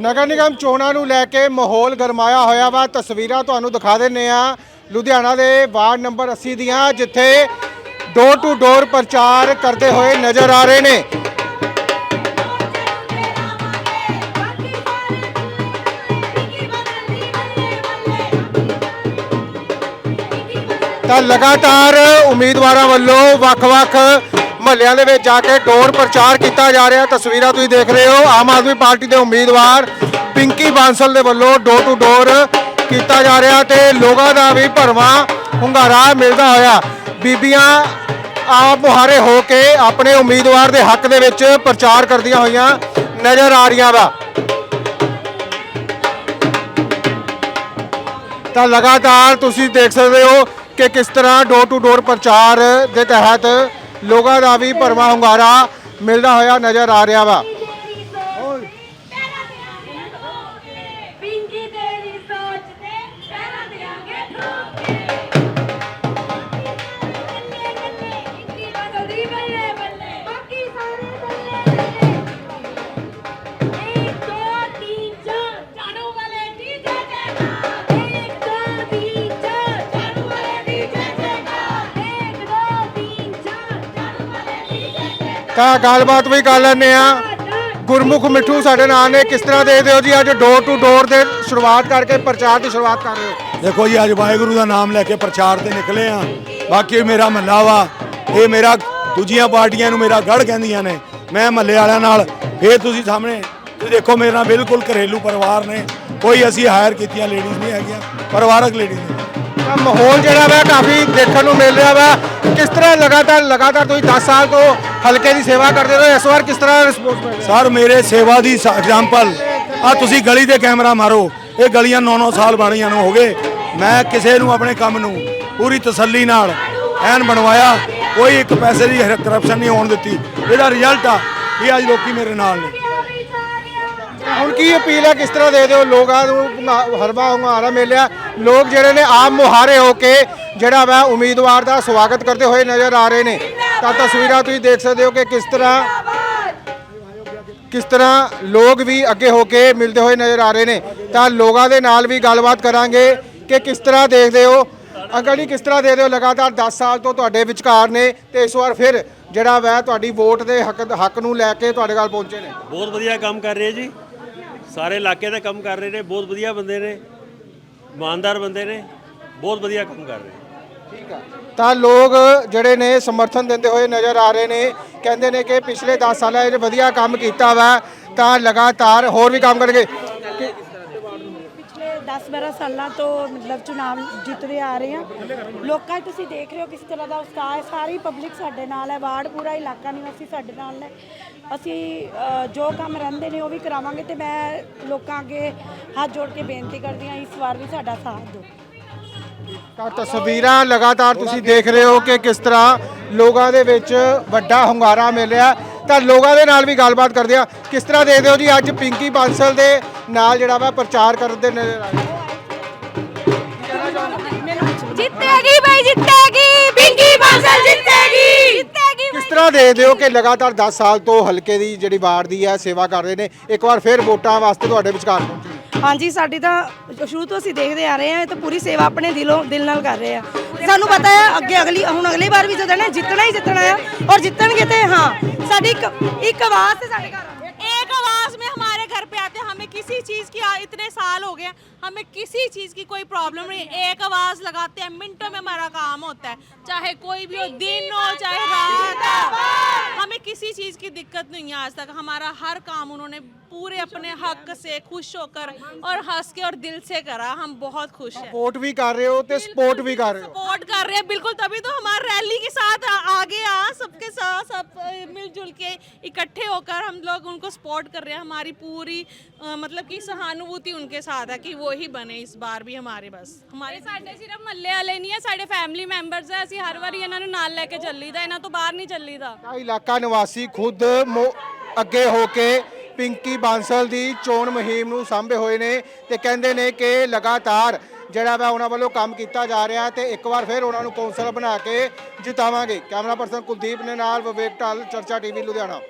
ਨਗਰ ਨਿਗਮ ਚੋਣਾਂ ਨੂੰ ਲੈ ਕੇ ਮਾਹੌਲ ਗਰਮਾਇਆ ਹੋਇਆ ਵਾ। ਤਸਵੀਰਾਂ ਤੁਹਾਨੂੰ ਦਿਖਾ ਦਿੰਨੇ ਆ ਲੁਧਿਆਣਾ ਦੇ ਵਾਰਡ ਨੰਬਰ 80 ਦੀਆਂ, ਜਿੱਥੇ ਡੋਰ ਟੂ ਡੋਰ ਪ੍ਰਚਾਰ ਕਰਦੇ ਹੋਏ ਨਜ਼ਰ ਆ ਰਹੇ ਨੇ। ਤਾਂ ਲਗਾਤਾਰ ਉਮੀਦਵਾਰਾਂ ਵੱਲੋਂ ਵੱਖ-ਵੱਖ ਮਹੱਲਿਆਂ ਦੇ ਵਿੱਚ ਜਾ ਕੇ ਡੋਰ ਪ੍ਰਚਾਰ ਕੀਤਾ ਜਾ ਰਿਹਾ। ਤਸਵੀਰਾਂ ਤੁਸੀਂ ਦੇਖ ਰਹੇ ਹੋ। ਆਮ ਆਦਮੀ ਪਾਰਟੀ ਦੇ ਉਮੀਦਵਾਰ ਪਿੰਕੀ ਬਾਂਸਲ ਦੇ ਵੱਲੋਂ ਡੋਰ ਟੂ ਡੋਰ ਕੀਤਾ ਜਾ ਰਿਹਾ ਤੇ ਲੋਕਾਂ ਦਾ ਵੀ ਭਰਵਾਂ ਹੁੰਗਾਰਾ ਮਿਲਦਾ ਹੋਇਆ। ਬੀਬੀਆਂ ਆਪ ਮੁਹਾਰੇ ਹੋ ਕੇ ਆਪਣੇ ਉਮੀਦਵਾਰ ਦੇ ਹੱਕ ਦੇ ਵਿੱਚ ਪ੍ਰਚਾਰ ਕਰਦੀਆਂ ਹੋਈਆਂ ਨਜ਼ਰ ਆ ਰਹੀਆਂ ਵਾ। ਤਾਂ ਲਗਾਤਾਰ ਤੁਸੀਂ ਦੇਖ ਸਕਦੇ ਹੋ ਕਿ ਕਿਸ ਤਰ੍ਹਾਂ ਡੋਰ ਟੂ ਡੋਰ ਪ੍ਰਚਾਰ ਦੇ ਤਹਿਤ ਲੋਕਾਂ ਦਾ ਵੀ ਭਰਵਾਂ ਹੁੰਗਾਰਾ ਮਿਲਦਾ ਹੋਇਆ ਨਜ਼ਰ ਆ ਰਿਹਾ ਵਾ। ਤਾਂ ਗੱਲਬਾਤ ਵੀ ਕਰ ਲੈਂਦੇ ਆ ਗੁਰਮੁਖ ਮਿੱਠੂ ਸਾਡੇ ਨਾਲ ਨੇ, ਕਿਸ ਤਰ੍ਹਾਂ ਦੇਖਦੇ ਹੋ ਜੀ ਅੱਜ ਡੋਰ ਟੂ ਡੋਰ ਦੇ ਸ਼ੁਰੂਆਤ ਕਰਕੇ ਪ੍ਰਚਾਰ ਦੀ ਸ਼ੁਰੂਆਤ ਕਰ ਰਹੇ ਹੋ? ਦੇਖੋ ਜੀ, ਅੱਜ ਵਾਹਿਗੁਰੂ ਦਾ ਨਾਮ ਲੈ ਕੇ ਪ੍ਰਚਾਰ ਤੇ ਨਿਕਲੇ ਆ ਬਾਕੀ ਮੇਰਾ ਮਹੱਲਾ ਵਾ, ਇਹ ਮੇਰਾ ਦੂਜੀਆਂ ਪਾਰਟੀਆਂ ਨੂੰ ਮੇਰਾ ਗੜ ਕਹਿੰਦੀਆਂ ਨੇ। ਮੈਂ ਮਹੱਲੇ ਵਾਲਿਆਂ ਨਾਲ ਫੇਰ ਤੁਸੀਂ ਸਾਹਮਣੇ, ਤੁਸੀਂ ਦੇਖੋ ਮੇਰੇ ਨਾਲ ਬਿਲਕੁਲ ਘਰੇਲੂ ਪਰਿਵਾਰ ਨੇ। ਕੋਈ ਅਸੀਂ ਹਾਇਰ ਕੀਤੀਆਂ ਲੇਡੀਜ਼ ਨਹੀਂ ਹੈਗੀਆਂ, ਪਰਿਵਾਰਕ ਲੇਡੀਜ਼ ਨੇ। ਮਾਹੌਲ ਜਿਹੜਾ ਵਾ ਕਾਫੀ ਦੇਖਣ ਨੂੰ ਮਿਲ ਰਿਹਾ ਵਾ। ਕਿਸ ਤਰ੍ਹਾਂ ਲਗਾਤਾਰ ਲਗਾਤਾਰ ਤੁਸੀਂ 10 ਸਾਲ ਤੋਂ ਹਲਕੇ ਦੀ ਸੇਵਾ ਕਰਦੇ ਰਹੇ ਹੋ ਇਸ ਵਾਰ ਕਿਸ ਤਰ੍ਹਾਂ ਰਿਸਪੌਂਸ ਮਿਲ ਰਿਹਾ? ਸਰ ਮੇਰੇ ਸੇਵਾ ਦੀ ਐਗਜ਼ਾਮਪਲ ਆ ਤੁਸੀਂ ਗਲੀ ਦੇ ਕੈਮਰਾ ਮਾਰੋ। ਇਹ ਗਲੀਆਂ 9-9 ਸਾਲ ਬਣੀਆਂ ਨੂੰ ਹੋ ਗਏ। ਮੈਂ ਕਿਸੇ ਨੂੰ ਆਪਣੇ ਕੰਮ ਨੂੰ ਪੂਰੀ ਤਸੱਲੀ ਨਾਲ ਐਨ ਬਣਵਾਇਆ। ਕੋਈ ਇੱਕ ਪੈਸੇ ਦੀ ਕਰਪਸ਼ਨ ਨਹੀਂ ਹੋਣ ਦਿੱਤੀ। ਇਹਦਾ ਰਿਜ਼ਲਟ ਆ ਵੀ ਅੱਜ ਲੋਕੀ ਮੇਰੇ ਨਾਲ ਨੇ। ਹੁਣ ਕੀ ਅਪੀਲ ਹੈ ਕਿਸ ਤਰ੍ਹਾਂ ਦੇ ਦਿਓ? ਲੋਕਾਂ ਨੂੰ ਹਰਵਾ ਹੁੰਗਾਰਾ ਮਿਲਿਆ। ਲੋਕ ਜਿਹੜੇ ਨੇ ਆਮ ਮੁਹਾਰੇ ਹੋ ਕੇ ਜਿਹੜਾ ਵਾ ਉਮੀਦਵਾਰ ਦਾ ਸਵਾਗਤ ਕਰਦੇ ਹੋਏ ਨਜ਼ਰ ਆ ਰਹੇ ਨੇ। ਤਾਂ ਤਸਵੀਰਾਂ ਤੁਸੀਂ ਦੇਖ ਸਕਦੇ ਹੋ ਕਿ ਕਿਸ ਤਰ੍ਹਾਂ ਕਿਸ ਤਰ੍ਹਾਂ ਲੋਕ ਵੀ ਅੱਗੇ ਹੋ ਕੇ ਮਿਲਦੇ ਹੋਏ ਨਜ਼ਰ ਆ ਰਹੇ ਨੇ। ਤਾਂ ਲੋਕਾਂ ਦੇ ਨਾਲ ਵੀ ਗੱਲਬਾਤ ਕਰਾਂਗੇ ਕਿ ਕਿਸ ਤਰ੍ਹਾਂ ਦੇਖਦੇ ਹੋ। ਅੰਕਲ ਜੀ, ਕਿਸ ਤਰ੍ਹਾਂ ਦੇਖਦੇ ਹੋ? ਲਗਾਤਾਰ 10 ਸਾਲ ਤੋਂ ਤੁਹਾਡੇ ਵਿਚਕਾਰ ਨੇ ਤੇ ਇਸ ਵਾਰ ਫਿਰ ਜਿਹੜਾ ਵੈ ਤੁਹਾਡੀ ਵੋਟ ਦੇ ਹੱਕ ਹੱਕ ਨੂੰ ਲੈ ਕੇ ਤੁਹਾਡੇ ਕੋਲ ਪਹੁੰਚੇ ਨੇ। ਬਹੁਤ ਵਧੀਆ ਕੰਮ ਕਰ ਰਹੇ ਜੀ। ਸਾਰੇ ਇਲਾਕੇ ਦਾ ਕੰਮ ਕਰ ਰਹੇ ਨੇ, ਬਹੁਤ ਵਧੀਆ ਬੰਦੇ ਨੇ। ਇਮਾਨਦਾਰ ਬੰਦੇ ਨੇ, ਬਹੁਤ ਵਧੀਆ ਕੰਮ ਕਰ ਰਹੇ ਠੀਕ ਆ। ਤਾਂ ਲੋਕ ਜਿਹੜੇ ਨੇ ਸਮਰਥਨ ਦਿੰਦੇ ਹੋਏ ਨਜ਼ਰ ਆ ਰਹੇ ਨੇ, ਕਹਿੰਦੇ ਨੇ ਕਿ ਪਿਛਲੇ 10 ਸਾਲਾਂ ਵਿੱਚ ਵਧੀਆ ਕੰਮ ਕੀਤਾ ਵਾ, ਤਾਂ ਲਗਾਤਾਰ ਹੋਰ ਵੀ ਕੰਮ ਕਰਨਗੇ। 10-12 ਸਾਲਾਂ ਤੋਂ ਮਤਲਬ ਚੁਣਾਵ ਜਿੱਤਦੇ ਆ ਰਹੇ ਆ ਲੋਕਾਂ 'ਚ ਤੁਸੀਂ ਦੇਖ ਰਹੇ ਹੋ ਕਿਸ ਤਰ੍ਹਾਂ ਦਾ ਉਤਸ਼ਾਹ ਹੈ। ਸਾਰੀ ਪਬਲਿਕ ਸਾਡੇ ਨਾਲ ਹੈ। ਵਾਰਡ ਪੂਰਾ ਇਲਾਕਾ ਨਿਵਾਸੀ ਸਾਡੇ ਨਾਲ ਨੇ। ਅਸੀਂ ਜੋ ਕੰਮ ਰਹਿੰਦੇ ਨੇ ਉਹ ਵੀ ਕਰਾਵਾਂਗੇ ਤੇ ਮੈਂ ਲੋਕਾਂ ਅੱਗੇ ਹੱਥ ਜੋੜ ਕੇ ਬੇਨਤੀ ਕਰਦੀ ਹਾਂ, ਇਸ ਵਾਰ ਵੀ ਸਾਡਾ ਸਾਥ ਦਿਓ। ਤਾਂ ਤਸਵੀਰਾਂ ਲਗਾਤਾਰ ਤੁਸੀਂ ਦੇਖ ਰਹੇ ਹੋ ਕਿ ਕਿਸ ਤਰ੍ਹਾਂ ਲੋਕਾਂ ਦੇ ਵਿੱਚ ਵੱਡਾ ਹੁੰਗਾਰਾ ਮਿਲਿਆ ਤਾਂ ਲੋਕਾਂ ਦੇ ਨਾਲ ਵੀ ਗੱਲਬਾਤ ਕਰਦੇ ਆ। ਕਿਸ ਤਰ੍ਹਾਂ ਦੇਖਦੇ ਹੋ ਜੀ ਅੱਜ ਪਿੰਕੀ ਬਾਂਸਲ ਦੇ ਨਾਲ ਜਿਹੜਾ ਵਾ ਪ੍ਰਚਾਰ ਕਰਦੇ ਨਜ਼ਰ ਆ ਰਹੇ ਜਿੱਤੇਗੀ ਭਾਈ ਜਿੱਤੇਗੀ। ਪਿੰਕੀ ਬਾਸਲ ਜਿੱਤੇਗੀ। ਜਿੱਤੇਗੀ ਕਿਸ ਤਰ੍ਹਾਂ ਦੇਖਦੇ ਹੋ ਕਿ ਲਗਾਤਾਰ 10 ਸਾਲ ਤੋਂ ਹਲਕੇ ਦੀ ਜਿਹੜੀ ਵਾਰਡ ਦੀ ਹੈ ਸੇਵਾ ਕਰ ਰਹੇ ਨੇ। ਇੱਕ ਵਾਰ ਫਿਰ ਵੋਟਾਂ ਵਾਸਤੇ ਤੁਹਾਡੇ ਵਿਚਕਾਰ ਪਹੁੰਚੇ। ਹਾਂਜੀ ਸਾਡੀ ਤਾਂ ਸ਼ੁਰੂ ਤੋਂ ਅਸੀਂ ਦੇਖਦੇ ਆ ਰਹੇ ਹਾਂ ਇਹ ਤਾਂ ਪੂਰੀ ਸੇਵਾ ਆਪਣੇ ਦਿਲੋਂ ਦਿਲ ਨਾਲ ਕਰ ਰਹੇ ਆ ਸਾਨੂੰ ਪਤਾ ਹੈ ਅੱਗੇ ਅਗਲੀ ਹੁਣ ਅਗਲੀ ਵਾਰ ਵੀ ਜਦੋਂ ਨਾ ਜਿੱਤਣਾ ਹੀ ਜਿੱਤਣਾ ਆ ਔਰ ਜਿੱਤਣਗੇ ਤੇ ਹਾਂ ਸਾਡੀ ਇੱਕ ਇੱਕ ਆਵਾਜ਼ ਤੇ ਸਾਡੇ ਘਰ ਆਉਣਗੇ। एक आवाज में हमारे घर पे आते हैं हमें किसी चीज की इतने साल हो गए हमें किसी चीज की कोई प्रॉब्लम नहीं एक आवाज लगाते हैं मिनटों में हमारा काम होता है चाहे कोई भी हो दिन हो चाहे रात हो हमें किसी चीज की दिक्कत नहीं है आज तक हमारा हर काम उन्होंने पूरे अपने हक से खुश होकर और हंस के और दिल से करा हम बहुत खुश हैं ਵੋਟ ਵੀ ਕਰ ਰਹੇ ਹੋ ਤੇ ਸਪੋਰਟ ਵੀ ਕਰ ਰਹੇ ਹੋ सपोर्ट कर रहे हैं बिल्कुल तभी तो हमारे रैली के साथ आ- आगे आ सबके साथ सब अ, मिलजुल के इकट्ठे होकर हम लोग उनको सपोर्ट कर रहे हैं हमारी पूरी अ, मतलब कि सहानुभूति उनके साथ है कि वो ही बने इस बार भी हमारे बस हमारे ਸਾਡੇ ਸਿਰਫ ਮੱਲੇ ਵਾਲੇ ਨਹੀਂ ਹੈ ਸਾਡੇ ਫੈਮਿਲੀ ਮੈਂਬਰਸ ਹੈ ਅਸੀਂ ਹਰ ਵਾਰੀ ਇਹਨਾਂ ਨੂੰ ਨਾਲ ਲੈ ਕੇ ਚੱਲੀਦਾ ਇਹਨਾਂ ਤੋਂ ਬਾਹਰ ਨਹੀਂ ਚੱਲੀਦਾ ਤਾਂ ਇਲਾਕਾ ਨਿਵਾਸੀ ਖੁਦ ਮੋ- ਅੱਗੇ ਹੋ ਕੇ ਪਿੰਕੀ ਬਾਂਸਲ ਦੀ ਚੋਣ ਮੁਹਿੰਮ ਨੂੰ ਸਾਂਭੇ ਹੋਏ ਨੇ ਤੇ ਕਹਿੰਦੇ ਨੇ ਕਿ ਲਗਾਤਾਰ ਜਿਹੜਾ ਵਾ ਉਹਨਾਂ ਵੱਲੋਂ ਕੰਮ ਕੀਤਾ ਜਾ ਰਿਹਾ ਤੇ ਇੱਕ ਵਾਰ ਫਿਰ ਉਹਨਾਂ ਨੂੰ ਕੌਂਸਲਰ ਬਣਾ ਕੇ ਜਿਤਾਵਾਂਗੇ। ਕੈਮਰਾ ਪਰਸਨ ਕੁਲਦੀਪ ਨੇ ਨਾਲ ਵਿਵੇਕ ਢਾਲ, ਚਰਚਾ ਟੀਵੀ ਲੁਧਿਆਣਾ।